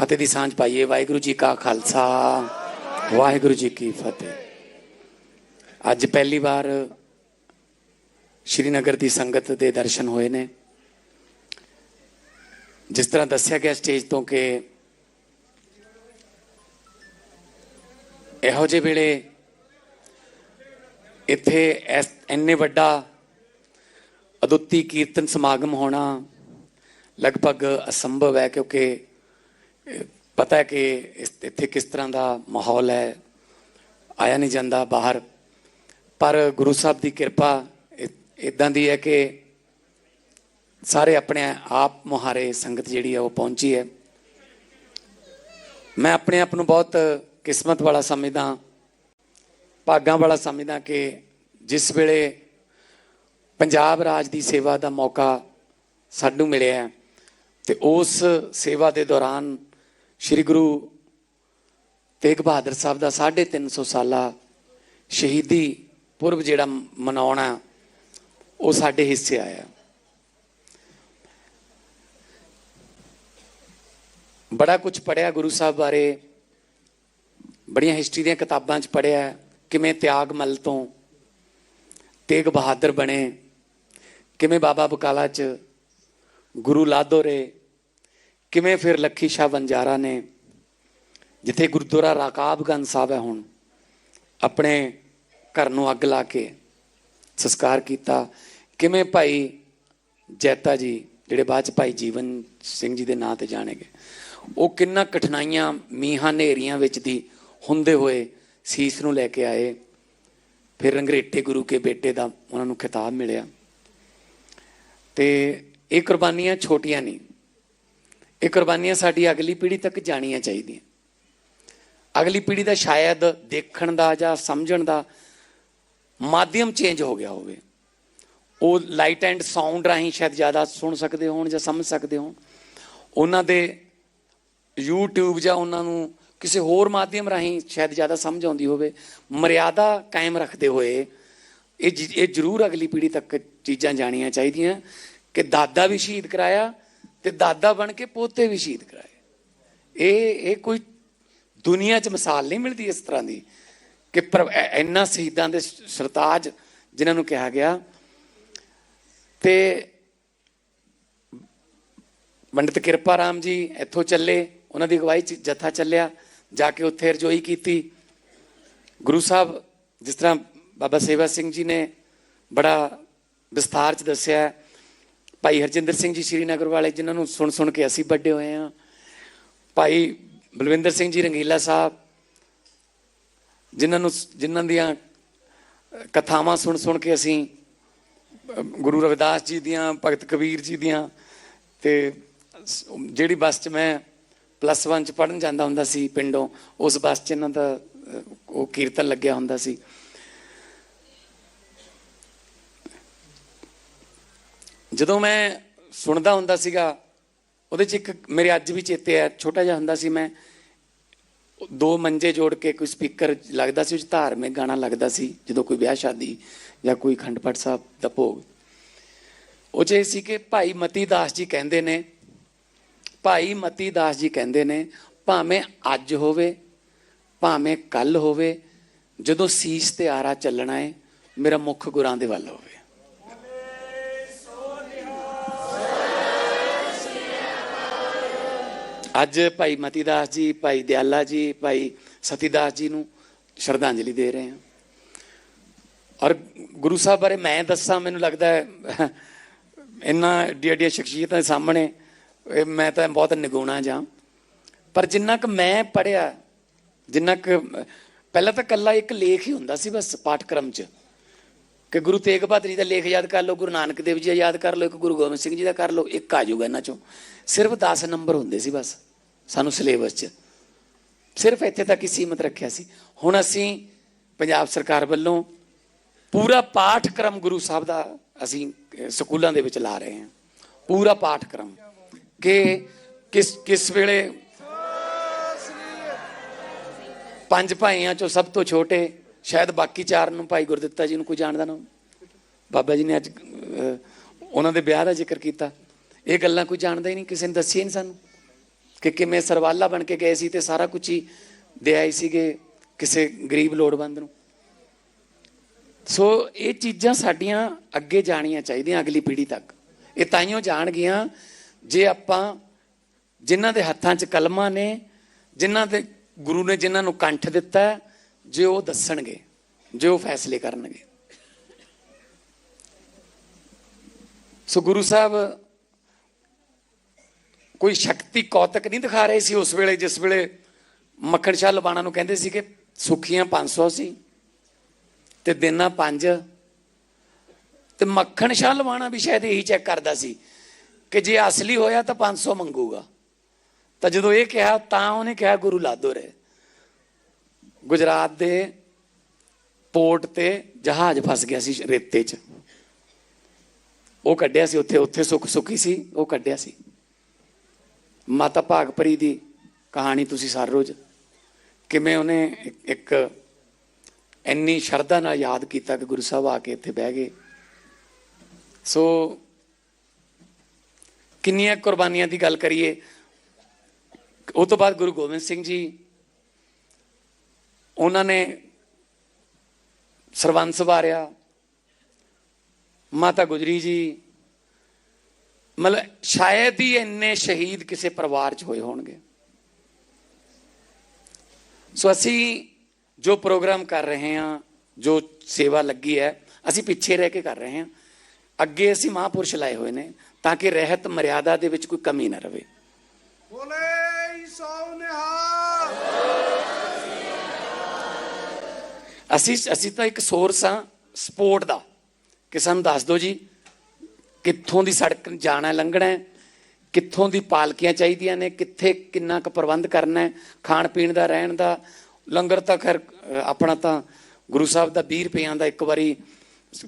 ਫਤਿਹ ਦੀ ਸਾਂਝ ਪਾਈਏ। ਵਾਹਿਗੁਰੂ ਜੀ ਕਾ ਖਾਲਸਾ, ਵਾਹਿਗੁਰੂ ਜੀ ਕੀ ਫਤਿਹ। ਅੱਜ ਪਹਿਲੀ ਵਾਰ ਸ਼੍ਰੀਨਗਰ ਦੀ ਸੰਗਤ ਦੇ ਦਰਸ਼ਨ ਹੋਏ ਨੇ। ਜਿਸ ਤਰ੍ਹਾਂ ਦੱਸਿਆ ਗਿਆ ਸਟੇਜ ਤੋਂ ਕਿ ਇਹੋ ਜਿਹੇ ਵੇਲੇ ਇੱਥੇ ਐਸ- ਇੰਨੇ ਵੱਡਾ ਅਦੁੱਤੀ ਕੀਰਤਨ ਸਮਾਗਮ ਹੋਣਾ ਲਗਭਗ ਅਸੰਭਵ ਹੈ ਕਿਉਂਕਿ ਪਤਾ ਹੈ ਕਿ ਇੱਥੇ ਕਿਸ ਤਰ੍ਹਾਂ ਦਾ ਮਾਹੌਲ ਹੈ। ਆਇਆ ਨਹੀਂ ਜਾਂਦਾ ਬਾਹਰ। ਪਰ ਗੁਰੂ ਸਾਹਿਬ ਦੀ ਕਿਰਪਾ ਇਦਾਂ ਦੀ ਹੈ ਕਿ ਸਾਰੇ ਆਪਣੇ ਆਪ ਮੁਹਾਰੇ ਸੰਗਤ ਜਿਹੜੀ ਹੈ ਉਹ ਪਹੁੰਚੀ ਹੈ। ਮੈਂ ਆਪਣੇ ਆਪ ਨੂੰ ਬਹੁਤ ਕਿਸਮਤ ਵਾਲਾ ਸਮਝਦਾ ਭਾਗਾਂ ਵਾਲਾ ਸਮਝਦਾ ਕਿ ਜਿਸ ਵੇਲੇ ਪੰਜਾਬ ਰਾਜ ਦੀ ਸੇਵਾ ਦਾ ਮੌਕਾ ਸਾਨੂੰ ਮਿਲਿਆ ਹੈ, ਤੇ ਉਸ ਸੇਵਾ ਦੇ ਦੌਰਾਨ ਸ੍ਰੀ ਗੁਰੂ ਤੇਗ ਬਹਾਦਰ ਸਾਹਿਬ ਦਾ 350 ਸਾਲਾ ਸ਼ਹੀਦੀ ਪੁਰਬ ਜਿਹੜਾ ਮਨਾਉਣਾ, ਉਹ ਸਾਡੇ ਹਿੱਸੇ ਆਇਆ। ਬੜਾ ਕੁਝ ਪੜਿਆ ਗੁਰੂ ਸਾਹਿਬ ਬਾਰੇ, ਬੜੀਆਂ ਹਿਸਟਰੀ ਦੀਆਂ ਕਿਤਾਬਾਂ 'ਚ ਪੜਿਆ ਕਿਵੇਂ ਤਿਆਗ ਮਲ ਤੋਂ ਤੇਗ ਬਹਾਦਰ ਬਣੇ, ਕਿਵੇਂ ਬਾਬਾ ਬਕਾਲਾ 'ਚ ਗੁਰੂ ਲਾਦੋਰੇ ਕਿਵੇਂ ਫਿਰ ਲੱਖੀ ਸ਼ਾਹ ਬੰਜਾਰਾ ਨੇ ਜਿੱਥੇ ਗੁਰਦੁਆਰਾ ਰਾਕਾਬਗੰਜ ਸਾਹਿਬ ਹੈ ਹੁਣ, ਆਪਣੇ ਘਰ ਨੂੰ ਅੱਗ ਲਾ ਕੇ ਸੰਸਕਾਰ ਕੀਤਾ। ਕਿਵੇਂ ਭਾਈ ਜੈਤਾ ਜੀ, ਜਿਹੜੇ ਬਾਅਦ ਚ ਭਾਈ ਜੀਵਨ ਸਿੰਘ ਜੀ ਦੇ ਨਾਂ ਤੇ ਜਾਣੇ ਗਏ ਉਹ ਕਿੰਨਾ ਕਠਿਨਾਈਆਂ, ਮੀਹਾਂ ਹਨੇਰੀਆਂ ਵਿੱਚ ਦੀ ਹੁੰਦੇ ਹੋਏ ਸੀਸ ਨੂੰ ਲੈ ਕੇ ਆਏ। ਫਿਰ ਰੰਗਰੇਟੇ ਗੁਰੂ ਕੇ ਬੇਟੇ ਦਾ ਉਹਨਾਂ ਨੂੰ ਖਿਤਾਬ ਮਿਲਿਆ। ਤੇ ਇਹ ਕੁਰਬਾਨੀਆਂ ਛੋਟੀਆਂ ਨਹੀਂ ਇਹ ਕੁਰਬਾਨੀਆਂ ਸਾਡੀ ਅਗਲੀ ਪੀੜ੍ਹੀ ਤੱਕ ਜਾਣੀਆਂ ਚਾਹੀਦੀਆਂ। ਅਗਲੀ ਪੀੜ੍ਹੀ ਦਾ ਸ਼ਾਇਦ ਦੇਖਣ ਦਾ ਜਾਂ ਸਮਝਣ ਦਾ ਮਾਧਿਅਮ ਚੇਂਜ ਹੋ ਗਿਆ ਹੋਵੇ। ਉਹ ਲਾਈਟ ਐਂਡ ਸਾਊਂਡ ਰਾਹੀਂ ਸ਼ਾਇਦ ਜ਼ਿਆਦਾ ਸੁਣ ਸਕਦੇ ਹੋਣ ਜਾਂ ਸਮਝ ਸਕਦੇ ਹੋਣ। ਉਹਨਾਂ ਦੇ YouTube ਜਾਂ ਉਹਨਾਂ ਨੂੰ ਕਿਸੇ ਹੋਰ ਮਾਧਿਅਮ ਰਾਹੀਂ ਸ਼ਾਇਦ ਜ਼ਿਆਦਾ ਸਮਝ ਆਉਂਦੀ ਹੋਵੇ, ਮਰਿਆਦਾ ਕਾਇਮ ਰੱਖਦੇ ਹੋਏ ਇਹ ਜ- ਇਹ ਜ਼ਰੂਰ ਅਗਲੀ ਪੀੜ੍ਹੀ ਤੱਕ ਚੀਜ਼ਾਂ ਜਾਣੀਆਂ ਚਾਹੀਦੀਆਂ ਕਿ ਦਾਦਾ ਵੀ ਸ਼ਹੀਦ ਕਰਾਇਆ ਤੇ ਦਾਦਾ ਬਣ ਕੇ ਪੋਤੇ ਵੀ ਸ਼ਹੀਦ ਕਰਾਏ। ਇਹ ਇਹ ਕੋਈ ਦੁਨੀਆ 'ਚ ਮਿਸਾਲ ਨਹੀਂ ਮਿਲਦੀ ਇਸ ਤਰ੍ਹਾਂ ਦੀ ਕਿ ਪਰ- ਐ- ਇੰਨਾ ਸ਼ਹੀਦਾਂ ਦੇ ਸਰਤਾਜ ਜਿਨ੍ਹਾਂ ਨੂੰ ਕਿਹਾ ਗਿਆ। ਤੇ ਪੰਡਿਤ ਕਿਰਪਾ ਰਾਮ ਜੀ ਇੱਥੋਂ ਚੱਲੇ, ਉਹਨਾਂ ਦੀ ਅਗਵਾਈ ਚ ਜਥਾ ਚੱਲਿਆ, ਜਾ ਕੇ ਉੱਥੇ ਰਜੋਈ ਕੀਤੀ। ਗੁਰੂ ਸਾਹਿਬ ਜਿਸ ਤਰ੍ਹਾਂ ਬਾਬਾ ਸੇਵਾ ਸਿੰਘ ਜੀ ਨੇ ਬੜਾ ਵਿਸਥਾਰ ਚ ਦੱਸਿਆ ਭਾਈ ਹਰਜਿੰਦਰ ਸਿੰਘ ਜੀ ਸ਼੍ਰੀਨਗਰ ਵਾਲੇ, ਜਿਨ੍ਹਾਂ ਨੂੰ ਸੁਣ ਸੁਣ ਕੇ ਅਸੀਂ ਵੱਡੇ ਹੋਏ ਹਾਂ। ਭਾਈ ਬਲਵਿੰਦਰ ਸਿੰਘ ਜੀ ਰੰਗੀਲਾ ਸਾਹਿਬ, ਜਿਨ੍ਹਾਂ ਨੂੰ ਜਿਨ੍ਹਾਂ ਦੀਆਂ ਕਥਾਵਾਂ ਸੁਣ ਸੁਣ ਕੇ ਅਸੀਂ ਗੁਰੂ ਰਵਿਦਾਸ ਜੀ ਦੀਆਂ, ਭਗਤ ਕਬੀਰ ਜੀ ਦੀਆਂ ਤੇ ਜਿਹੜੀ ਬੱਸ 'ਚ ਮੈਂ ਪਲੱਸ 1 ਚ ਪੜਨ ਜਾਂਦਾ ਹੁੰਦਾ ਸੀ ਪਿੰਡੋਂ, ਉਸ ਬੱਸ 'ਚ ਇਹਨਾਂ ਦਾ ਉਹ ਕੀਰਤਨ ਲੱਗਿਆ ਹੁੰਦਾ ਸੀ। ਜਦੋਂ ਮੈਂ ਸੁਣਦਾ ਹੁੰਦਾ ਸੀਗਾ, ਉਹਦੇ 'ਚ ਇੱਕ ਮੇਰੇ ਅੱਜ ਵੀ ਚੇਤੇ ਆ, ਛੋਟਾ ਜਿਹਾ ਹੁੰਦਾ ਸੀ ਮੈਂ, ਦੋ ਮੰਜੇ ਜੋੜ ਕੇ ਕੋਈ ਸਪੀਕਰ ਲੱਗਦਾ ਸੀ, ਉਹ ਧਾਰਮਿਕ ਗਾਣਾ ਲੱਗਦਾ ਸੀ, ਜਦੋਂ ਕੋਈ ਵਿਆਹ ਸ਼ਾਦੀ ਜਾਂ ਕੋਈ ਖੰਡ ਪਾਠ ਸਾਹਿਬ ਦਾ ਭੋਗ। ਉਹ 'ਚ ਇਹ ਸੀ ਕਿ ਭਾਈ ਮਤੀ ਦਾਸ ਜੀ ਕਹਿੰਦੇ ਨੇ, ਭਾਈ ਮਤੀ ਦਾਸ ਜੀ ਕਹਿੰਦੇ ਨੇ, ਭਾਵੇਂ ਅੱਜ ਹੋਵੇ, ਭਾਵੇਂ ਕੱਲ ਹੋਵੇ, ਜਦੋਂ ਸੀਸ ਤੇ ਆਰਾ ਚੱਲਣਾ ਏ, ਮੇਰਾ ਮੁੱਖ ਗੁਰਾਂ ਦੇ ਵੱਲ ਹੋਵੇ। ਅੱਜ ਭਾਈ ਮਤੀ ਦਾਸ ਜੀ, ਭਾਈ ਦਿਆਲਾ ਜੀ, ਭਾਈ ਸਤੀਦਾਸ ਜੀ ਨੂੰ ਸ਼ਰਧਾਂਜਲੀ ਦੇ ਰਹੇ ਹਾਂ। ਔਰ ਗੁਰੂ ਸਾਹਿਬ ਬਾਰੇ ਮੈਂ ਦੱਸਾਂ, ਮੈਨੂੰ ਲੱਗਦਾ ਹੈ ਇੰਨਾ ਏਡੀ ਏਡੀਆਂ ਸ਼ਖਸੀਅਤਾਂ ਦੇ ਸਾਹਮਣੇ ਮੈਂ ਤਾਂ ਬਹੁਤ ਨਿਗੁਣਾ ਜਾਂ। ਪਰ ਜਿੰਨਾ ਕੁ ਮੈਂ ਪੜਿਆ ਜਿੰਨਾ ਕੁ, ਪਹਿਲਾਂ ਤਾਂ ਕੱਲਾ ਇੱਕ ਲੇਖ ਹੀ ਹੁੰਦਾ ਸੀ ਬਸ ਪਾਠਕ੍ਰਮ 'ਚ। ਕਿ ਗੁਰੂ ਤੇਗ ਬਹਾਦਰ ਜੀ ਦਾ ਲੇਖ ਯਾਦ ਕਰ ਲਓ, ਗੁਰੂ ਨਾਨਕ ਦੇਵ ਜੀ ਦਾ ਯਾਦ ਕਰ ਲਓ, ਇੱਕ ਗੁਰੂ ਗੋਬਿੰਦ ਸਿੰਘ ਜੀ ਦਾ ਕਰ ਲਓ, ਇੱਕ ਆ ਜਾਊਗਾ ਇਹਨਾਂ 'ਚੋਂ। ਸਿਰਫ 10 ਨੰਬਰ ਹੁੰਦੇ ਸੀ ਬਸ। ਸਾਨੂੰ ਸਿਲੇਬਸ 'ਚ। ਸਿਰਫ ਇੱਥੇ ਤੱਕ ਹੀ ਸੀਮਤ ਰੱਖਿਆ ਸੀ। ਹੁਣ ਅਸੀਂ ਪੰਜਾਬ ਸਰਕਾਰ ਵੱਲੋਂ ਪੂਰਾ ਪਾਠਕ੍ਰਮ ਗੁਰੂ ਸਾਹਿਬ ਦਾ ਅਸੀਂ ਸਕੂਲਾਂ ਦੇ ਵਿੱਚ ਲਾ ਰਹੇ ਹਾਂ। ਪੂਰਾ ਪਾਠਕ੍ਰਮ। ਕਿ ਕਿਸ ਕਿਸ ਵੇਲੇ ਪੰਜ ਭਾਈਆਂ ਚੋਂ ਸਭ ਤੋਂ ਛੋਟੇ, ਸ਼ਾਇਦ ਬਾਕੀ ਚਾਰ ਨੂੰ ਭਾਈ ਗੁਰਦਿੱਤਾ ਜੀ ਨੂੰ ਕੋਈ ਜਾਣਦਾ ਨਾ ਬਾਬਾ ਜੀ ਨੇ ਅੱਜ ਉਹਨਾਂ ਦੇ ਵਿਆਹ ਦਾ ਜ਼ਿਕਰ ਕੀਤਾ। ਇਹ ਗੱਲਾਂ ਕੋਈ ਜਾਣਦਾ ਹੀ ਨਹੀਂ, ਕਿਸੇ ਨੇ ਦੱਸੀ ਨਹੀਂ ਸਾਨੂੰ। ਕਿ ਕਿਵੇਂ ਸਰਵਾਲਾ ਬਣ ਕੇ ਗਏ ਸੀ ਤੇ ਸਾਰਾ ਕੁਝ ਹੀ ਦੇ ਆਏ ਸੀਗੇ ਕਿਸੇ ਗਰੀਬ ਲੋੜਵੰਦ ਨੂੰ। ਸੋ ਇਹ ਚੀਜ਼ਾਂ ਸਾਡੀਆਂ ਅੱਗੇ ਜਾਣੀਆਂ ਚਾਹੀਦੀਆਂ ਅਗਲੀ ਪੀੜ੍ਹੀ ਤੱਕ। ਇਹ ਤਾਈਓ ਜਾਣਗੀਆਂ ਜੇ ਆਪਾਂ ਜਿਨ੍ਹਾਂ ਦੇ ਹੱਥਾਂ 'ਚ ਕਲਮਾਂ ਨੇ, ਜਿਨ੍ਹਾਂ ਦੇ ਗੁਰੂ ਨੇ ਜਿਨ੍ਹਾਂ ਨੂੰ ਕੰਠ ਦਿੱਤਾ, ਜੇ ਉਹ ਦੱਸਣਗੇ, ਜੇ ਉਹ ਫੈਸਲੇ ਕਰਨਗੇ। ਸੋ ਗੁਰੂ ਸਾਹਿਬ ਕੋਈ ਸ਼ਕਤੀ ਕੌਤਕ ਨਹੀਂ ਦਿਖਾ ਰਹੇ ਸੀ ਉਸ ਵੇਲੇ, ਜਿਸ ਵੇਲੇ ਮੱਖਣ ਸ਼ਾਹ ਲਬਾਣਾ ਨੂੰ ਕਹਿੰਦੇ ਸੀ ਕਿ ਸੁਖੀਆਂ 500 ਸੀ ਤੇ ਦਿਨਾਂ 5 ਤੇ ਮੱਖਣ ਸ਼ਾਹ ਲਵਾਣਾ ਵੀ ਸ਼ਾਇਦ ਇਹੀ ਚੈੱਕ ਕਰਦਾ ਸੀ ਕਿ ਜੇ ਅਸਲੀ ਹੋਇਆ ਤਾਂ 500 ਮੰਗੂਗਾ। ਤਾਂ ਜਦੋਂ ਇਹ ਕਿਹਾ, ਤਾਂ ਉਹਨੇ ਕਿਹਾ ਗੁਰੂ ਲਾਦੋ ਰੇ ਗੁਜਰਾਤ ਦੇ ਪੋਰਟ ਤੇ ਜਹਾਜ਼ ਫਸ ਗਿਆ ਸੀ ਰੇਤੇ 'ਚ। ਉਹ ਕੱਢਿਆ ਸੀ, ਉੱਥੇ ਉੱਥੇ ਸੁੱਖ ਸੁੱਖੀ ਸੀ, ਉਹ ਕੱਢਿਆ ਸੀ। ਮਾਤਾ ਭਾਗਪਰੀ ਦੀ ਕਹਾਣੀ ਤੁਸੀਂ ਸਾਰ ਰੋਜ਼ ਕਿਵੇਂ ਉਹਨੇ ਇੱਕ- ਇੰਨੀ ਸ਼ਰਧਾ ਨਾਲ ਯਾਦ ਕੀਤਾ ਕਿ ਗੁਰੂ ਸਾਹਿਬ ਆ ਕੇ ਇੱਥੇ ਬਹਿ ਗਏ। ਸੋ ਕਿੰਨੀਆਂ ਕੁਰਬਾਨੀਆਂ ਦੀ ਗੱਲ ਕਰੀਏ, ਉਹ ਤੋਂ ਬਾਅਦ ਗੁਰੂ ਗੋਬਿੰਦ ਸਿੰਘ ਜੀ, ਉਹਨਾਂ ਨੇ ਸਰਵੰਸ ਵਾਰਿਆ, ਮਾਤਾ ਗੁਜਰੀ ਜੀ ਮਤਲਬ ਸ਼ਾਇਦ ਹੀ ਇੰਨੇ ਸ਼ਹੀਦ ਕਿਸੇ ਪਰਿਵਾਰ 'ਚ ਹੋਏ ਹੋਣਗੇ। ਸੋ ਅਸੀਂ ਜੋ ਪ੍ਰੋਗਰਾਮ ਕਰ ਰਹੇ ਹਾਂ ਜੋ ਸੇਵਾ ਲੱਗੀ ਹੈ ਅਸੀਂ ਪਿੱਛੇ ਰਹਿ ਕੇ ਕਰ ਰਹੇ ਹਾਂ। ਅੱਗੇ ਅਸੀਂ ਮਹਾਪੁਰਸ਼ ਲਾਏ ਹੋਏ ਨੇ ਤਾਂ ਕਿ ਰਹਿਤ ਮਰਿਆਦਾ ਦੇ ਵਿੱਚ ਕੋਈ ਕਮੀ ਨਾ ਰਵੇ। ਬੋਲੇ ਸੋ ਨਿਹਾਲ। ਅਸੀਂ ਅਸੀਂ ਤਾਂ ਇੱਕ ਸੋਰਸ ਆ ਸਪੋਰਟ ਦਾ। ਕਿ ਸਾਨੂੰ ਦੱਸ ਦਿਓ ਜੀ ਕਿੱਥੋਂ ਦੀ ਸੜਕ ਜਾਣਾ, ਲੰਘਣਾ ਹੈ, ਕਿੱਥੋਂ ਦੀ ਪਾਲਕੀਆਂ ਚਾਹੀਦੀਆਂ ਨੇ, ਕਿੱਥੇ ਕਿੰਨਾ ਕੁ ਪ੍ਰਬੰਧ ਕਰਨਾ ਹੈ, ਖਾਣ ਪੀਣ ਦਾ, ਰਹਿਣ ਦਾ। ਲੰਗਰ ਤਾਂ ਖੈਰ ਆਪਣਾ ਤਾਂ ਗੁਰੂ ਸਾਹਿਬ ਦਾ 20 ਰੁਪਈਆਂ ਦਾ ਇੱਕ ਵਾਰੀ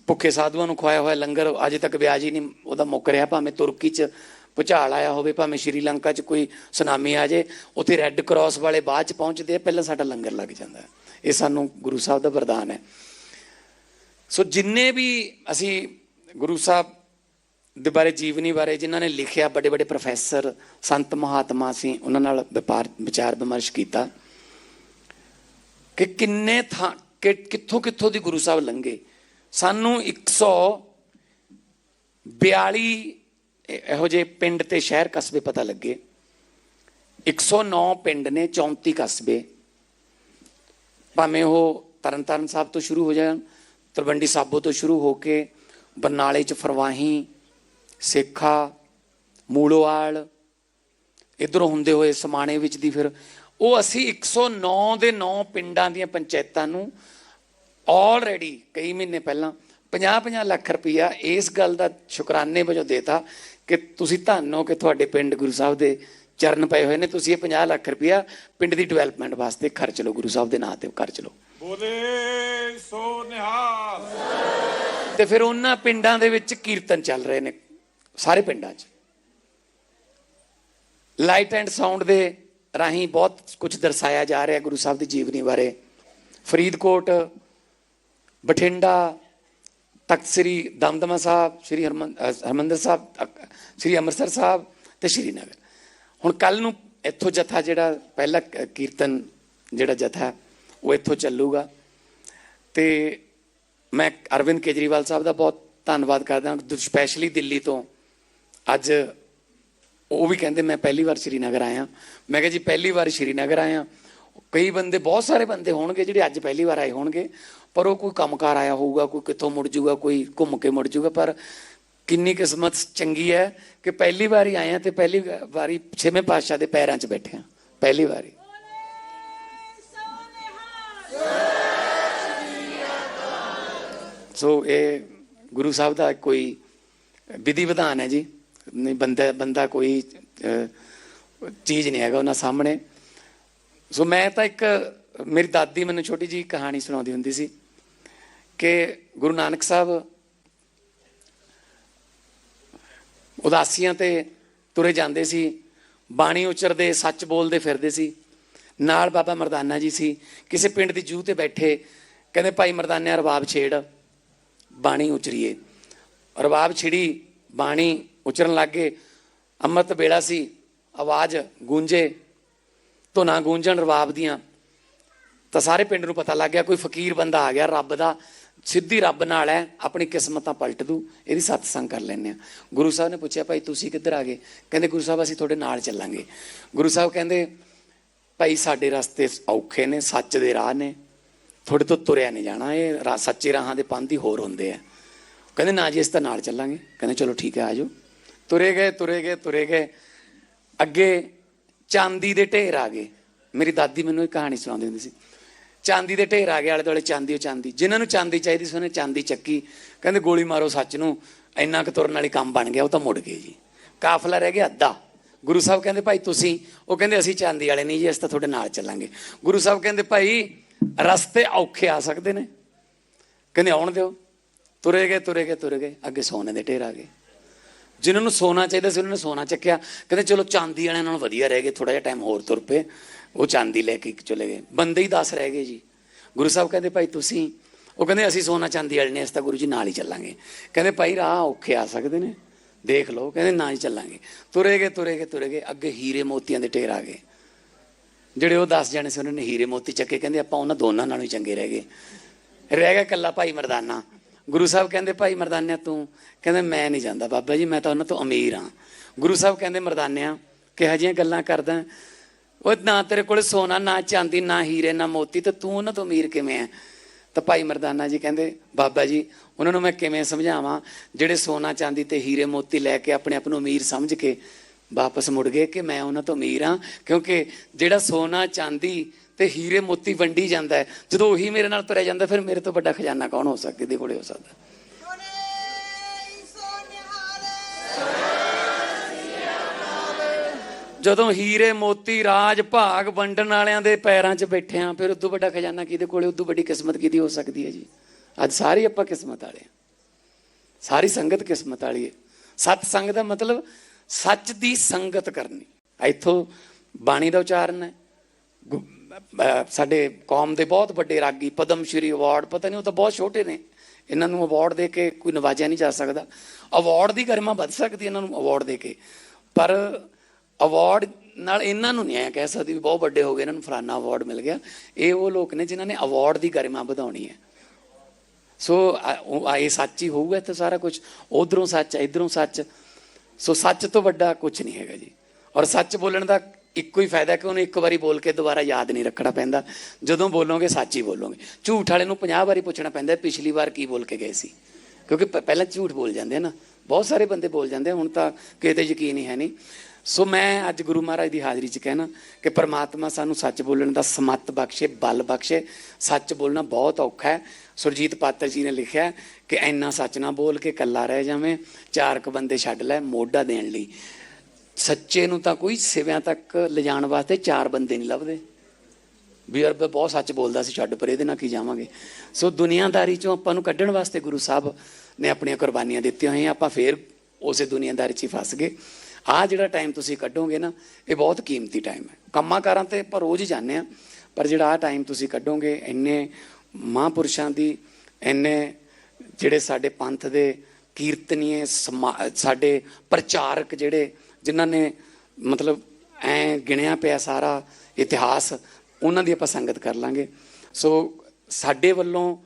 ਭੁੱਖੇ ਸਾਧੂਆਂ ਨੂੰ ਖਵਾਇਆ ਹੋਇਆ ਲੰਗਰ, ਅਜੇ ਤੱਕ ਵਿਆਜ ਹੀ ਨਹੀਂ ਉਹਦਾ ਮੁੱਕ ਰਿਹਾ, ਭਾਵੇਂ ਤੁਰਕੀ 'ਚ ਭੁਚਾਲ ਆਇਆ ਹੋਵੇ, ਭਾਵੇਂ ਸ਼੍ਰੀਲੰਕਾ 'ਚ ਕੋਈ ਸੁਨਾਮੀ ਆ ਜੇ ਉੱਥੇ ਰੈੱਡ ਕਰਾਸ ਵਾਲੇ ਬਾਅਦ 'ਚ ਪਹੁੰਚਦੇ ਆ, ਪਹਿਲਾਂ ਸਾਡਾ ਲੰਗਰ ਲੱਗ ਜਾਂਦਾ ਇਹ ਸਾਨੂੰ ਗੁਰੂ ਸਾਹਿਬ ਦਾ ਵਰਦਾਨ ਹੈ। ਸੋ ਜਿੰਨੇ ਵੀ ਅਸੀਂ ਗੁਰੂ ਸਾਹਿਬ ਦੇ ਬਾਰੇ ਜੀਵਨੀ ਬਾਰੇ ਜਿਨ੍ਹਾਂ ਨੇ ਲਿਖਿਆ ਵੱਡੇ ਵੱਡੇ ਪ੍ਰੋਫੈਸਰ, ਸੰਤ ਮਹਾਤਮਾ ਸੀ, ਉਹਨਾਂ ਨਾਲ ਵਪਾਰ, ਵਿਚਾਰ ਵਿਮਰਸ਼ ਕੀਤਾ ਕਿ ਕਿੰਨੇ ਥਾਂ, ਕਿ ਕਿੱਥੋਂ ਕਿੱਥੋਂ ਦੀ ਗੁਰੂ ਸਾਹਿਬ ਲੰਘੇ। ਸਾਨੂੰ 142 ਇਹ- ਇਹੋ ਜਿਹੇ ਪਿੰਡ ਤੇ ਸ਼ਹਿਰ ਕਸਬੇ ਪਤਾ ਲੱਗੇ। 109 ਪਿੰਡ ਨੇ 34 ਕਸਬੇ। ਭਾਵੇਂ ਉਹ ਤਰਨਤਾਰਨ ਸਾਹਿਬ ਤੋਂ ਸ਼ੁਰੂ ਹੋ ਜਾਣ, ਤਲਵੰਡੀ ਸਾਬੋ ਤੋਂ ਸ਼ੁਰੂ ਹੋ ਕੇ ਬਰਨਾਲੇ ਚ ਫਰਵਾਹੀ ਸੇਖਾ ਮੂਲੋਵਾਲ ਇਧਰੋਂ ਹੁੰਦੇ ਹੋਏ ਸਮਾਣੇ ਵਿੱਚ ਦੀ ਫਿਰ ਉਹ ਅਸੀਂ 109 ਦੇ 9 ਪਿੰਡਾਂ ਦੀਆਂ ਪੰਚਾਇਤਾਂ ਨੂੰ ਆਲਰੇਡੀ ਕਈ ਮਹੀਨੇ ਪਹਿਲਾਂ 50-50 ਲੱਖ ਰੁਪਇਆ ਇਸ ਗੱਲ ਦਾ ਸ਼ੁਕਰਾਨੇ ਵਜੋਂ ਦੇਤਾ ਕਿ ਤੁਸੀਂ ਧੰਨੋ ਕਿ ਤੁਹਾਡੇ ਪਿੰਡ ਗੁਰੂ ਸਾਹਿਬ ਦੇ ਚਰਨ ਪਏ ਹੋਏ ਨੇ। ਤੁਸੀਂ ਇਹ 50 ਲੱਖ ਰੁਪਇਆ ਪਿੰਡ ਦੀ ਡਿਵੈਲਪਮੈਂਟ ਵਾਸਤੇ ਖਰਚ ਲਓ ਗੁਰੂ ਸਾਹਿਬ ਦੇ ਨਾਂ ਤੇ ਖਰਚ ਲਓ। ਬੋਲੇ ਸੋ ਨਿਹਾਲ। ਤੇ ਫਿਰ ਉਹਨਾਂ ਪਿੰਡਾਂ ਦੇ ਵਿੱਚ ਕੀਰਤਨ ਚੱਲ ਰਹੇ ਨੇ। ਸਾਰੇ ਪਿੰਡਾਂ 'ਚ। ਲਾਈਟ ਐਂਡ ਸਾਊਂਡ ਦੇ ਰਾਹੀਂ ਬਹੁਤ ਕੁਝ ਦਰਸਾਇਆ ਜਾ ਰਿਹਾ ਗੁਰੂ ਸਾਹਿਬ ਦੀ ਜੀਵਨੀ ਬਾਰੇ। ਫਰੀਦਕੋਟ, ਬਠਿੰਡਾ, ਤਖਤ ਸ੍ਰੀ ਦਮਦਮਾ ਸਾਹਿਬ, ਸ੍ਰੀ ਹਰਮਨ ਹਰਿਮੰਦਰ ਸਾਹਿਬ ਸ੍ਰੀ ਅੰਮ੍ਰਿਤਸਰ ਸਾਹਿਬ ਤੇ ਸ਼੍ਰੀਨਗਰ। ਹੁਣ ਕੱਲ ਨੂੰ ਇੱਥੋਂ ਜਥਾ ਜਿਹੜਾ ਪਹਿਲਾ ਕੀਰਤਨ ਜਿਹੜਾ ਜਥਾ, ਉਹ ਇੱਥੋਂ ਚੱਲੂਗਾ। ਤੇ ਮੈਂ ਅਰਵਿੰਦ ਕੇਜਰੀਵਾਲ ਸਾਹਿਬ ਦਾ ਬਹੁਤ ਧੰਨਵਾਦ ਕਰਦਾ ਹਾਂ, ਸਪੈਸ਼ਲੀ ਦਿੱਲੀ ਤੋਂ ਅੱਜ ਉਹ ਵੀ ਕਹਿੰਦੇ ਮੈਂ ਪਹਿਲੀ ਵਾਰ ਸ਼੍ਰੀਨਗਰ ਆਇਆ। ਮੈਂ ਕਿਹਾ ਜੀ ਪਹਿਲੀ ਵਾਰ ਸ਼੍ਰੀਨਗਰ ਆਇਆ। ਕਈ ਬੰਦੇ, ਬਹੁਤ ਸਾਰੇ ਬੰਦੇ ਹੋਣਗੇ ਜਿਹੜੇ ਅੱਜ ਪਹਿਲੀ ਵਾਰ ਆਏ ਹੋਣਗੇ, ਪਰ ਉਹ ਕੋਈ ਕੰਮਕਾਰ ਆਇਆ ਹੋਊਗਾ, ਕੋਈ ਕਿੱਥੋਂ ਮੁੜ ਜੂਗਾ, ਕੋਈ ਘੁੰਮ ਕੇ ਮੁੜ ਜੂਗਾ, ਪਰ ਕਿੰਨੀ ਕਿਸਮਤ ਚੰਗੀ ਹੈ ਕਿ ਪਹਿਲੀ ਵਾਰੀ ਆਏ ਆ ਤੇ ਪਹਿਲੀ ਵਾਰੀ ਛੇਵੇਂ ਪਾਤਸ਼ਾਹ ਦੇ ਪੈਰਾਂ 'ਚ ਬੈਠੇ ਆ ਪਹਿਲੀ ਵਾਰੀ। ਸੋ ਇਹ ਗੁਰੂ ਸਾਹਿਬ ਦਾ ਕੋਈ ਵਿਧੀ ਵਿਧਾਨ ਹੈ ਜੀ। ਨਹੀਂ, ਬੰਦਾ ਬੰਦਾ ਕੋਈ ਚੀਜ਼ ਨਹੀਂ ਹੈਗਾ ਉਹਨਾਂ ਸਾਹਮਣੇ। ਸੋ ਮੈਂ ਤਾਂ ਇੱਕ, ਮੇਰੀ ਦਾਦੀ ਮੈਨੂੰ ਛੋਟੀ ਜੀ ਕਹਾਣੀ ਸੁਣਾਉਂਦੀ ਹੁੰਦੀ ਸੀ ਕਿ ਗੁਰੂ ਨਾਨਕ ਸਾਹਿਬ ਉਦਾਸੀਆਂ ਤੇ ਤੁਰੇ ਜਾਂਦੇ ਸੀ, ਬਾਣੀ ਉਚਰਦੇ, ਸੱਚ ਬੋਲਦੇ ਫਿਰਦੇ ਸੀ। ਨਾਲ ਬਾਬਾ ਮਰਦਾਨਾ ਜੀ ਸੀ, ਕਿਸੇ ਪਿੰਡ ਦੀ ਜੂਹ ਤੇ ਬੈਠੇ, ਕਹਿੰਦੇ, ਭਾਈ ਮਰਦਾਨਿਆ ਰਬਾਬ ਛੇੜ, ਬਾਣੀ ਉਚਰੀਏ। ਰਬਾਬ ਛਿੜੀ, ਬਾਣੀ ਉਚਰਨ ਲੱਗ ਗਏ। ਅੰਮ੍ਰਿਤ ਵੇਲਾ ਸੀ, ਆਵਾਜ਼ ਗੂੰਜੇ, ਧੁਨਾਂ ਗੂੰਜਣ ਰਬਾਬ ਦੀਆਂ। ਤਾਂ ਸਾਰੇ ਪਿੰਡ ਨੂੰ ਪਤਾ ਲੱਗ ਗਿਆ, ਕੋਈ ਫਕੀਰ ਬੰਦਾ ਆ ਗਿਆ, ਰੱਬ ਦਾ, ਸਿੱਧੀ ਰੱਬ ਨਾਲ ਹੈ, ਆਪਣੀ ਕਿਸਮਤਾਂ ਪਲਟ ਦੂ, ਇਹਦੀ ਸਤਸੰਗ ਕਰ ਲੈਂਦੇ ਆ ਗੁਰੂ ਸਾਹਿਬ ਨੇ ਪੁੱਛਿਆ, ਭਾਈ ਤੁਸੀਂ ਕਿੱਧਰ ਆ ਗਏ? ਕਹਿੰਦੇ, ਗੁਰੂ ਸਾਹਿਬ, ਅਸੀਂ ਤੁਹਾਡੇ ਨਾਲ ਚੱਲਾਂਗੇ। ਗੁਰੂ ਸਾਹਿਬ ਕਹਿੰਦੇ, ਭਾਈ ਸਾਡੇ ਰਸਤੇ ਔਖੇ ਨੇ, ਸੱਚ ਦੇ ਰਾਹ ਨੇ। ਤੁਹਾਡੇ ਤੋਂ ਤੁਰਿਆ ਨਹੀਂ ਜਾਣਾ, ਇਹ ਰਾ- ਸੱਚੇ ਰਾਹਾਂ ਦੇ ਪੰਥ ਹੀ ਹੋਰ ਹੁੰਦੇ ਆ। ਕਹਿੰਦੇ, ਨਾ ਜੀ ਇਸ ਤਾਂ ਨਾਲ ਚੱਲਾਂਗੇ। ਕਹਿੰਦੇ, ਚਲੋ ਠੀਕ ਹੈ ਆਜੋ ਤੁਰੇ ਗਏ ਤੁਰੇ ਗਏ ਤੁਰੇ ਗਏ। ਅੱਗੇ ਚਾਂਦੀ ਦੇ ਢੇਰ ਆ ਗਏ। ਮੇਰੀ ਦਾਦੀ ਮੈਨੂੰ ਇਹ ਕਹਾਣੀ ਸੁਣਾਉਂਦੀ ਹੁੰਦੀ ਸੀ। ਚਾਂਦੀ ਦੇ ਢੇਰ ਆ ਗਏ, ਆਲੇ ਦੁਆਲੇ ਚਾਂਦੀ ਉਹ ਚਾਂਦੀ। ਜਿਨ੍ਹਾਂ ਨੂੰ ਚਾਂਦੀ ਚਾਹੀਦੀ ਸੀ, ਉਹਨੇ ਚਾਂਦੀ ਚੱਕੀ। ਕਹਿੰਦੇ, ਗੋਲੀ ਮਾਰੋ ਸੱਚ ਨੂੰ, ਇੰਨਾ ਕੁ ਤੁਰਨ ਵਾਲੀ ਕੰਮ ਬਣ ਗਿਆ, ਉਹ ਤਾਂ ਮੁੜ ਗਏ ਜੀ। ਕਾਫਲਾ ਰਹਿ ਗਿਆ ਅੱਧਾ। ਗੁਰੂ ਸਾਹਿਬ ਕਹਿੰਦੇ, ਭਾਈ ਤੁਸੀਂ ਉਹ ਕਹਿੰਦੇ, ਅਸੀਂ ਚਾਂਦੀ ਵਾਲੇ ਨਹੀਂ ਜੀ, ਅਸੀਂ ਤਾਂ ਤੁਹਾਡੇ ਨਾਲ ਚੱਲਾਂਗੇ। ਗੁਰੂ ਸਾਹਿਬ ਕਹਿੰਦੇ, ਭਾਈ, ਰਸਤੇ ਔਖੇ ਆ ਸਕਦੇ ਨੇ। ਕਹਿੰਦੇ, ਆਉਣ ਦਿਓ। ਤੁਰੇ ਗਏ ਤੁਰੇ ਗਏ ਤੁਰੇ ਗਏ। ਅੱਗੇ ਸੋਨੇ ਦੇ ਢੇਰ ਆ ਗਏ। ਜਿਨ੍ਹਾਂ ਨੂੰ ਸੋਨਾ ਚਾਹੀਦਾ ਸੀ, ਉਹਨਾਂ ਨੇ ਸੋਨਾ ਚੱਕਿਆ। ਕਹਿੰਦੇ, ਚਲੋ, ਚਾਂਦੀ ਵਾਲਿਆਂ ਨਾਲੋਂ ਵਧੀਆ ਰਹਿ ਗਏ ਥੋੜਾ ਜਿਹਾ ਟਾਈਮ ਹੋਰ ਤੁਰ ਪਏ। ਉਹ ਚਾਂਦੀ ਲੈ ਕੇ ਚਲੇ ਗਏ। ਬੰਦੇ ਹੀ 10 ਰਹਿ ਗਏ ਜੀ। ਗੁਰੂ ਸਾਹਿਬ ਕਹਿੰਦੇ, ਭਾਈ ਤੁਸੀਂ ਉਹ ਕਹਿੰਦੇ, ਅਸੀਂ ਸੋਨਾ ਚਾਂਦੀ ਵਾਲੇ ਨੇ, ਅਸੀਂ ਤਾਂ ਗੁਰੂ ਜੀ ਨਾਲ ਹੀ ਚੱਲਾਂਗੇ। ਕਹਿੰਦੇ, ਭਾਈ, ਰਾਹ ਔਖੇ ਆ ਸਕਦੇ ਨੇ। ਦੇਖ ਲਓ। ਕਹਿੰਦੇ ਨਾ ਹੀ ਚੱਲਾਂਗੇ। ਤੁਰੇ ਗਏ ਤੁਰੇ ਗਏ ਤੁਰੇ ਗਏ। ਅੱਗੇ ਹੀਰੇ ਮੋਤੀਆਂ ਦੇ ਢੇਰ ਆ ਗਏ। ਜਿਹੜੇ ਉਹ 10 ਜਣੇ ਸੀ, ਉਹਨਾਂ ਨੇ ਹੀਰੇ ਮੋਤੀ ਚੱਕੇ। ਕਹਿੰਦੇ, ਆਪਾਂ ਉਹਨਾਂ ਦੋਨਾਂ ਨਾਲੋਂ ਹੀ ਚੰਗੇ ਰਹਿ ਗਏ। ਰਹਿ ਗਿਆ ਕੱਲਾ ਭਾਈ ਮਰਦਾਨਾ। ਗੁਰੂ ਸਾਹਿਬ ਕਹਿੰਦੇ, ਭਾਈ ਮਰਦਾਨਿਆ ਤੂੰ ਕਹਿੰਦੇ, ਮੈਂ ਨਹੀਂ ਜਾਂਦਾ ਬਾਬਾ ਜੀ, ਮੈਂ ਤਾਂ ਉਹਨਾਂ ਤੋਂ ਅਮੀਰ ਹਾਂ। ਗੁਰੂ ਸਾਹਿਬ ਕਹਿੰਦੇ, ਮਰਦਾਨਿਆ, ਕਿਹੋ ਜਿਹੀਆਂ ਗੱਲਾਂ ਕਰਦਾ ਉਹ ਨਾ ਤੇਰੇ ਕੋਲ ਸੋਨਾ, ਨਾ ਚਾਂਦੀ, ਨਾ ਹੀਰੇ, ਨਾ ਮੋਤੀ, ਤੇ ਤੂੰ ਉਹਨਾਂ ਤੋਂ ਅਮੀਰ ਕਿਵੇਂ ਹੈ? ਤਾਂ ਭਾਈ ਮਰਦਾਨਾ ਜੀ ਕਹਿੰਦੇ, ਬਾਬਾ ਜੀ, ਉਹਨਾਂ ਨੂੰ ਮੈਂ ਕਿਵੇਂ ਸਮਝਾਵਾਂ? ਜਿਹੜੇ ਸੋਨਾ, ਚਾਂਦੀ ਤੇ ਹੀਰੇ, ਮੋਤੀ ਲੈ ਕੇ ਆਪਣੇ ਆਪ ਨੂੰ ਅਮੀਰ ਸਮਝ ਕੇ ਵਾਪਸ ਮੁੜ ਗਏ ਕਿ ਮੈਂ ਉਹਨਾਂ ਤੋਂ ਅਮੀਰ ਹਾਂ? ਕਿਉਂਕਿ ਜਿਹੜਾ ਸੋਨਾ, ਚਾਂਦੀ ਤੇ ਹੀਰੇ ਮੋਤੀ ਵੰਡੀ ਜਾਂਦਾ ਹੈ। ਜਦੋਂ ਉਹੀ ਮੇਰੇ ਨਾਲ ਤੁਰਿਆ ਜਾਂਦਾ, ਫਿਰ ਮੇਰੇ ਤੋਂ ਵੱਡਾ ਖਜ਼ਾਨਾ ਕੌਣ ਹੋ ਸਕਦਾ, ਇਹਦੇ ਕੋਲੇ ਹੋ ਸਕਦਾ। ਜਦੋਂ ਹੀਰੇ ਮੋਤੀ ਰਾਜ ਭਾਗ ਵੰਡਣ ਵਾਲਿਆਂ ਦੇ ਪੈਰਾਂ 'ਚ ਬੈਠੇ ਆ ਫਿਰ ਉਦੋਂ ਵੱਡਾ ਖਜ਼ਾਨਾ ਕਿਹਦੇ ਕੋਲੇ, ਉਦੋਂ ਵੱਡੀ ਕਿਸਮਤ ਕਿਹਦੀ ਹੋ ਸਕਦੀ ਹੈ ਜੀ? ਅੱਜ ਸਾਰੀ ਆਪਾਂ ਕਿਸਮਤ ਵਾਲੇ ਆ ਸਾਰੀ ਸੰਗਤ ਕਿਸਮਤ ਵਾਲੀ ਹੈ। ਸਤ ਸੰਗ ਦਾ ਮਤਲਬ ਸੱਚ ਦੀ ਸੰਗਤ ਕਰਨੀ। ਇੱਥੋਂ ਬਾਣੀ ਦਾ ਉਚਾਰਨ ਹੈ, ਗੁ- ਸਾਡੇ ਕੌਮ ਦੇ ਬਹੁਤ ਵੱਡੇ ਰਾਗੀ, ਪਦਮ ਸ਼੍ਰੀ ਅਵਾਰਡ ਪਤਾ ਨਹੀਂ ਉਹ ਤਾਂ ਬਹੁਤ ਛੋਟੇ ਨੇ। ਇਹਨਾਂ ਨੂੰ ਅਵਾਰਡ ਦੇ ਕੇ ਕੋਈ ਨਵਾਜਿਆ ਨਹੀਂ ਜਾ ਸਕਦਾ। ਅਵਾਰਡ ਦੀ ਗਰਿਮਾ ਵੱਧ ਸਕਦੀ ਇਹਨਾਂ ਨੂੰ ਅਵਾਰਡ ਦੇ ਕੇ। ਪਰ ਅਵਾਰਡ ਨਾਲ ਇਹਨਾਂ ਨੂੰ ਨਹੀਂ ਐ ਕਹਿ ਸਕਦੀ ਵੀ ਬਹੁਤ ਵੱਡੇ ਹੋ ਗਏ, ਇਹਨਾਂ ਨੂੰ ਫਲਾਨਾ ਅਵਾਰਡ ਮਿਲ ਗਿਆ। ਇਹ ਉਹ ਲੋਕ ਨੇ ਜਿਨ੍ਹਾਂ ਨੇ ਅਵਾਰਡ ਦੀ ਗਰਿਮਾ ਵਧਾਉਣੀ ਹੈ। ਸੋ ਇਹ ਸੱਚ ਹੀ ਹੋਊਗਾ ਇੱਥੇ ਸਾਰਾ ਕੁਝ ਉਧਰੋਂ ਸੱਚ ਹੈ ਇਧਰੋਂ ਸੱਚ। ਸੋ ਸੱਚ ਤੋਂ ਵੱਡਾ ਕੁਝ ਨਹੀਂ ਹੈਗਾ ਜੀ। ਔਰ ਸੱਚ ਬੋਲਣ ਦਾ ਇੱਕੋ ਹੀ ਫਾਇਦਾ ਕਿ ਉਹਨੂੰ ਇੱਕ ਵਾਰੀ ਬੋਲ ਕੇ ਦੁਬਾਰਾ ਯਾਦ ਨਹੀਂ ਰੱਖਣਾ ਪੈਂਦਾ। ਜਦੋਂ ਬੋਲੋਗੇ, ਸੱਚ ਹੀ ਬੋਲੋਗੇ। ਝੂਠ ਵਾਲੇ ਨੂੰ 50 ਵਾਰੀ ਪੁੱਛਣਾ ਪੈਂਦਾ, ਪਿਛਲੀ ਵਾਰ ਕੀ ਬੋਲ ਕੇ ਗਏ ਸੀ? ਕਿਉਂਕਿ ਪ- ਪਹਿਲਾਂ ਝੂਠ ਬੋਲ ਜਾਂਦੇ ਨਾ। ਬਹੁਤ ਸਾਰੇ ਬੰਦੇ ਬੋਲ ਜਾਂਦੇ ਹੁਣ ਤਾਂ ਕਿਤੇ ਯਕੀਨ ਹੀ ਹੈ ਨਹੀਂ। ਸੋ ਮੈਂ ਅੱਜ ਗੁਰੂ ਮਹਾਰਾਜ ਦੀ ਹਾਜ਼ਰੀ 'ਚ ਕਹਿਣਾ ਕਿ ਪਰਮਾਤਮਾ ਸਾਨੂੰ ਸੱਚ ਬੋਲਣ ਦਾ ਸਮੱਤ ਬਖਸ਼ੇ, ਬਲ ਬਖਸ਼ੇ। ਸੱਚ ਬੋਲਣਾ ਬਹੁਤ ਔਖਾ ਹੈ। ਸੁਰਜੀਤ ਪਾਤਰ ਜੀ ਨੇ ਲਿਖਿਆ ਕਿ ਇੰਨਾ ਸੱਚ ਨਾ ਬੋਲ ਕੇ ਕੱਲਾ ਰਹਿ ਜਾਵੇਂ ਚਾਰ ਕ ਬੰਦੇ ਛੱਡ ਲੈ ਮੋਢਾ ਦੇਣ ਲਈ। ਸੱਚੇ ਨੂੰ ਤਾਂ ਕੋਈ ਸਿਵਿਆਂ ਤੱਕ ਲਿਜਾਣ ਵਾਸਤੇ ਚਾਰ ਬੰਦੇ ਨਹੀਂ ਲੱਭਦੇ। ਵੀ ਯਾਰ ਬਹੁਤ ਸੱਚ ਬੋਲਦਾ ਸੀ, ਛੱਡ ਪਰ ਇਹਦੇ ਨਾਲ ਕੀ ਜਾਵਾਂਗੇ। ਸੋ ਦੁਨੀਆਦਾਰੀ ਚੋਂ ਆਪਾਂ ਨੂੰ ਕੱਢਣ ਵਾਸਤੇ ਗੁਰੂ ਸਾਹਿਬ ਨੇ ਆਪਣੀਆਂ ਕੁਰਬਾਨੀਆਂ ਦਿੱਤੀਆਂ ਹੋਈਆਂ, ਆਪਾਂ ਫੇਰ ਉਸੇ ਦੁਨੀਆਦਾਰੀ 'ਚ ਹੀ ਫਸ ਗਏ। ਆਹ ਜਿਹੜਾ ਟਾਈਮ ਤੁਸੀਂ ਕੱਢੋਗੇ ਨਾ, ਇਹ ਬਹੁਤ ਕੀਮਤੀ ਟਾਈਮ ਹੈ। ਕੰਮਾਂ ਕਾਰਾਂ ਤੇ ਆਪਾਂ ਰੋਜ਼ ਹੀ ਜਾਂਦੇ ਆ ਪਰ ਜਿਹੜਾ ਆਹ ਟਾਈਮ ਤੁਸੀਂ ਕੱਢੋਗੇ, ਇੰਨੇ ਮਹਾਂਪੁਰਸ਼ਾਂ ਦੀ, ਇੰਨੇ ਜਿਹੜੇ ਸਾਡੇ ਪੰਥ ਦੇ ਕੀਰਤਨੀਏ, ਸਮਾ- ਸਾਡੇ ਪ੍ਰਚਾਰਕ ਜਿਹੜੇ ਜਿਨ੍ਹਾਂ ਨੇ ਮਤਲਬ ਐ ਗਿਣਿਆ ਪਿਆ ਸਾਰਾ ਇਤਿਹਾਸ, ਉਹਨਾਂ ਦੀ ਆਪਾਂ ਸੰਗਤ ਕਰ ਲਾਂਗੇ। ਸੋ ਸਾਡੇ ਵੱਲੋਂ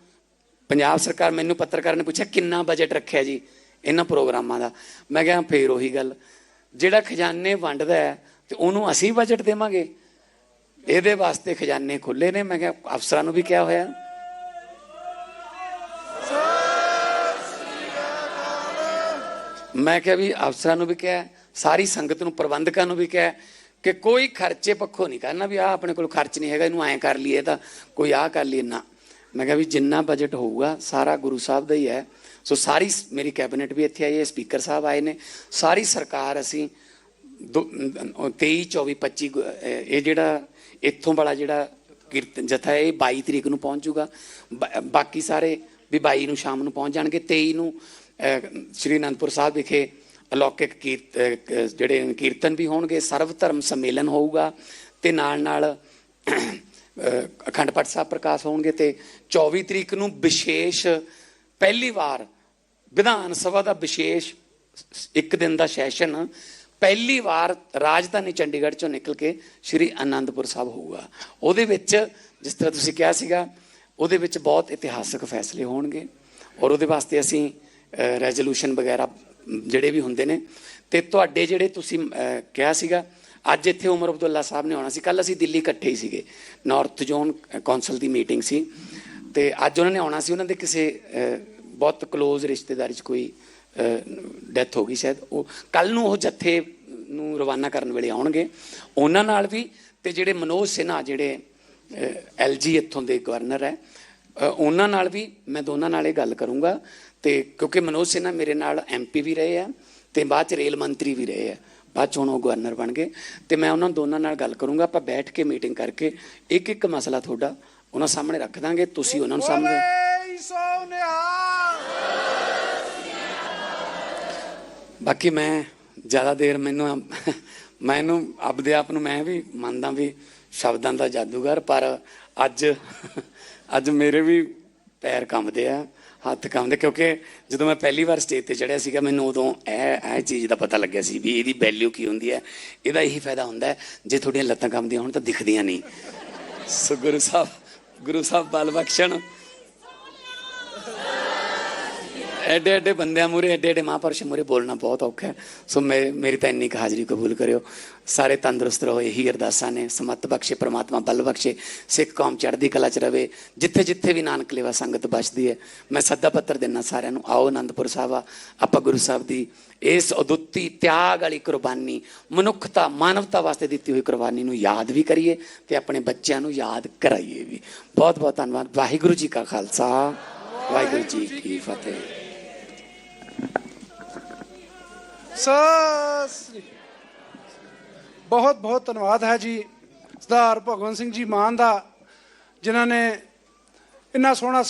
ਪੰਜਾਬ ਸਰਕਾਰ ਮੈਨੂੰ ਪੱਤਰਕਾਰ ਨੇ ਪੁੱਛਿਆ, ਕਿੰਨਾ ਬਜਟ ਰੱਖਿਆ ਜੀ ਇਹਨਾਂ ਪ੍ਰੋਗਰਾਮਾਂ ਦਾ? ਮੈਂ ਕਿਹਾ, ਫੇਰ ਉਹੀ ਗੱਲ। ਜਿਹੜਾ ਖਜ਼ਾਨੇ ਵੰਡਦਾ ਹੈ, ਤੇ ਉਹਨੂੰ ਅਸੀਂ ਬਜਟ ਦੇਵਾਂਗੇ। ਇਹਦੇ ਵਾਸਤੇ ਖਜ਼ਾਨੇ ਖੁੱਲੇ ਨੇ। ਮੈਂ ਕਿਹਾ, ਅਫਸਰਾਂ ਨੂੰ ਵੀ ਕਿਹਾ ਹੋਇਆ। ਮੈਂ ਕਿਹਾ ਵੀ ਅਫਸਰਾਂ ਨੂੰ ਵੀ ਕਿਹਾ। ਸਾਰੀ ਸੰਗਤ ਨੂੰ ਪ੍ਰਬੰਧਕਾਂ ਨੂੰ ਵੀ ਕਿਹਾ ਕਿ ਕੋਈ ਖਰਚੇ ਪੱਖੋਂ ਨਹੀਂ ਕਰਨਾ ਵੀ ਆ ਆਪਣੇ ਕੋਲ ਖਰਚ ਨਹੀਂ ਹੈਗਾ, ਇਹਨੂੰ ਐਂ ਕਰ ਲਈਏ ਤਾਂ ਕੋਈ ਆ ਕਰ ਲਈਏ, ਨਾ। ਮੈਂ ਕਿਹਾ ਵੀ ਜਿੰਨਾ ਬਜਟ ਹੋਊਗਾ, ਸਾਰਾ ਗੁਰੂ ਸਾਹਿਬ ਦਾ ਹੀ ਹੈ। ਸੋ ਸਾਰੀ ਸ- ਮੇਰੀ ਕੈਬਨਿਟ ਵੀ ਇੱਥੇ ਆਈ ਹੈ, ਸਪੀਕਰ ਸਾਹਿਬ ਆਏ ਨੇ। ਸਾਰੀ ਸਰਕਾਰ ਅਸੀਂ ਦੋ- ਅਹ 23 24 25 ਇਹ ਜਿਹੜਾ ਇੱਥੋਂ ਵਾਲਾ ਜਿਹੜਾ ਕੀਰਤਨ ਜਥਾ ਇਹ 22 ਤਰੀਕ ਨੂੰ ਪਹੁੰਚੂਗਾ ਬਾ- ਬਾਕੀ ਸਾਰੇ ਵੀ 22 ਨੂੰ ਸ਼ਾਮ ਨੂੰ ਪਹੁੰਚ ਜਾਣਗੇ। 23 ਨੂੰ ਸ਼੍ਰੀ ਅਨੰਦਪੁਰ ਸਾਹਿਬ ਵਿਖੇ ਅਲੌਕਿਕ ਕੀਰਤ ਜਿਹੜੇ ਕੀਰਤਨ ਵੀ ਹੋਣਗੇ, ਸਰਵ ਧਰਮ ਸੰਮੇਲਨ ਹੋਊਗਾ ਤੇ ਨਾਲ ਨਾਲ ਅਖੰਡ ਪਾਠ ਸਾਹਿਬ ਪ੍ਰਕਾਸ਼ ਹੋਣਗੇ ਤੇ 24 ਤਰੀਕ ਨੂੰ ਵਿਸ਼ੇਸ਼ ਪਹਿਲੀ ਵਾਰ ਵਿਧਾਨ ਸਭਾ ਦਾ ਵਿਸ਼ੇਸ਼ ਇੱਕ ਦਿਨ ਦਾ ਸੈਸ਼ਨ ਪਹਿਲੀ ਵਾਰ ਰਾਜਧਾਨੀ ਚੰਡੀਗੜ੍ਹ ਚੋਂ ਨਿਕਲ ਕੇ ਸ਼੍ਰੀ ਅਨੰਦਪੁਰ ਸਾਹਿਬ ਹੋਊਗਾ। ਉਹਦੇ ਵਿੱਚ ਜਿਸ ਤਰ੍ਹਾਂ ਤੁਸੀਂ ਕਿਹਾ ਸੀਗਾ, ਉਹਦੇ ਵਿੱਚ ਬਹੁਤ ਇਤਿਹਾਸਕ ਫੈਸਲੇ ਹੋਣਗੇ ਔਰ ਉਹਦੇ ਵਾਸਤੇ ਅਸੀਂ ਰੈਜ਼ੋਲੂਸ਼ਨ ਵਗੈਰਾ ਜਿਹੜੇ ਵੀ ਹੁੰਦੇ ਨੇ। ਤੇ ਤੁਹਾਡੇ ਜਿਹੜੇ ਤੁਸੀਂ ਕਿਹਾ ਸੀਗਾ, ਅੱਜ ਇੱਥੇ ਉਮਰ ਅਬਦੁੱਲਾ ਸਾਹਿਬ ਨੇ ਆਉਣਾ ਸੀ। ਕੱਲ ਅਸੀਂ ਦਿੱਲੀ ਇਕੱਠੇ ਹੀ ਸੀਗੇ। ਨਾਰਥ ਜ਼ੋਨ ਕੌਂਸਲ ਦੀ ਮੀਟਿੰਗ ਸੀ। ਤੇ ਅੱਜ ਉਹਨਾਂ ਨੇ ਆਉਣਾ ਸੀ। ਉਹਨਾਂ ਦੇ ਕਿਸੇ ਬਹੁਤ ক্লোਜ਼ ਰਿਸ਼ਤੇਦਾਰੀ 'ਚ ਕੋਈ ਡੈਥ ਹੋ ਗਈ ਸ਼ਾਇਦ। ਉਹ ਕੱਲ ਨੂੰ ਉਹ ਜੱਥੇ ਨੂੰ ਰਵਾਨਾ ਕਰਨ ਵੇਲੇ ਆਉਣਗੇ। ਉਹਨਾਂ ਨਾਲ ਵੀ ਤੇ ਜਿਹੜੇ ਮਨੋਜ ਸਿਨਹਾ, ਜਿਹੜੇ ਐਲਜੀ ਇੱਥੋਂ ਦੇ ਗਵਰਨਰ ਹੈ ਉਹਨਾਂ ਨਾਲ ਵੀ ਮੈਂ ਦੋਨਾਂ ਨਾਲ ਇਹ ਗੱਲ ਕਰੂੰਗਾ। ਤੇ ਕਿਉਂਕਿ ਮਨੋਜ ਸਿਨਹਾ ਮੇਰੇ ਨਾਲ ਐਮਪੀ ਵੀ ਰਹੇ ਆ ਤੇ ਬਾਅਦ ਚ ਰੇਲ ਮੰਤਰੀ ਵੀ ਰਹੇ ਆ। ਬਾਅਦ ਚ ਹੁਣ ਉਹ ਗਵਰਨਰ ਬਣ ਗਏ। ਤੇ ਮੈਂ ਉਹਨਾਂ ਦੋਨਾਂ ਨਾਲ ਗੱਲ ਕਰੂੰਗਾ ਆਪਾਂ ਬੈਠ ਕੇ ਮੀਟਿੰਗ ਕਰਕੇ ਇੱਕ ਇੱਕ ਮਸਲਾ ਤੁਹਾਡਾ ਉਹਨਾਂ ਸਾਹਮਣੇ ਰੱਖ ਦਾਂਗੇ ਤੁਸੀਂ ਉਹਨਾਂ ਨੂੰ ਸਾਹਮਣੇ ਬਾਕੀ ਮੈਂ ਜ਼ਿਆਦਾ ਦੇਰ ਮੈਨੂੰ ਮੈਨੂੰ ਆਪਦੇ ਆਪ ਨੂੰ ਮੈਂ ਵੀ ਮੰਨਦਾ ਵੀ ਸ਼ਬਦਾਂ ਦਾ ਜਾਦੂਗਰ ਪਰ ਅੱਜ ਅੱਜ ਮੇਰੇ ਵੀ ਪੈਰ ਕੰਬਦੇ ਆ। ਹੱਥ ਕੰਮਦੇ ਕਿਉਂਕਿ ਜਦੋਂ ਮੈਂ ਪਹਿਲੀ ਵਾਰ ਸਟੇਜ ਤੇ ਚੜਿਆ ਸੀਗਾ, ਮੈਨੂੰ ਉਦੋਂ ਇਹ ਇਹ ਚੀਜ਼ ਦਾ ਪਤਾ ਲੱਗਿਆ ਸੀ ਵੀ ਇਹਦੀ ਵੈਲਿਊ ਕੀ ਹੁੰਦੀ ਹੈ। ਇਹਦਾ ਇਹੀ ਫਾਇਦਾ ਹੁੰਦਾ ਹੈ, ਜੇ ਤੁਹਾਡੀਆਂ ਲੱਤਾਂ ਕੰਮਦੀਆਂ ਹੋਣ ਤਾਂ ਦਿਖਦੀਆਂ ਨਹੀਂ। ਸੋ ਗੁਰੂ ਸਾਹਿਬ ਗੁਰੂ ਸਾਹਿਬ ਬਲ ਬਖਸ਼ਣ। ਐਡੇ ਐਡੇ ਬੰਦਿਆਂ ਮੂਰੇ ਐਡੇ ਐਡੇ ਮਹਾਂਪੁਰਸ਼ ਮੂਰੇ ਬੋਲਣਾ ਬਹੁਤ ਔਖਾ ਹੈ। ਸੋ ਮੇ- ਮੇਰੀ ਤਾਂ ਇੰਨੀ ਕੁ ਹਾਜ਼ਰੀ ਕਬੂਲ ਕਰਿਓ। ਸਾਰੇ ਤੰਦਰੁਸਤ ਰਹੋ, ਇਹੀ ਅਰਦਾਸਾਂ ਨੇ। ਸਮਤ ਬਖਸ਼ੇ, ਪ੍ਰਮਾਤਮਾ ਬਲ ਬਖਸ਼ੇ। ਸਿੱਖ ਕੌਮ ਚੜ੍ਹਦੀ ਕਲਾ ਚ ਰਵੇ। ਜਿੱਥੇ ਜਿੱਥੇ ਵੀ ਨਾਨਕ ਲੇਵਾ ਸੰਗਤ ਬਚਦੀ ਹੈ, ਮੈਂ ਸੱਦਾ ਪੱਤਰ ਦਿੰਨਾ ਸਾਰਿਆਂ ਨੂੰ, ਆਓ ਆਨੰਦਪੁਰ ਸਾਹਿਬ ਆ ਆਪਾਂ ਗੁਰੂ ਸਾਹਿਬ ਦੀ ਇਸ ਅਦੁੱਤੀ ਤਿਆਗ ਵਾਲੀ ਕੁਰਬਾਨੀ, ਮਨੁੱਖਤਾ, ਮਾਨਵਤਾ ਵਾਸਤੇ ਦਿੱਤੀ ਹੋਈ ਕੁਰਬਾਨੀ ਨੂੰ ਯਾਦ ਵੀ ਕਰੀਏ ਤੇ ਆਪਣੇ ਬੱਚਿਆਂ ਨੂੰ ਯਾਦ ਕਰਾਈਏ ਵੀ। ਬਹੁਤ ਬਹੁਤ ਧੰਨਵਾਦ। ਵਾਹਿਗੁਰੂ ਜੀ ਕਾ ਖਾਲਸਾ। ਵਾਹਿਗੁਰੂ ਜੀ ਕੀ ਫਤਿਹ। ਸਤਿ ਬਹੁਤ ਬਹੁਤ ਧੰਨਵਾਦ ਹੈ ਜੀ, ਸਰਦਾਰ ਭਗਵੰਤ ਸਿੰਘ ਜੀ ਮਾਨ ਦਾ, ਜਿਨ੍ਹਾਂ ਨੇ ਇੰਨਾ ਸੋਹਣਾ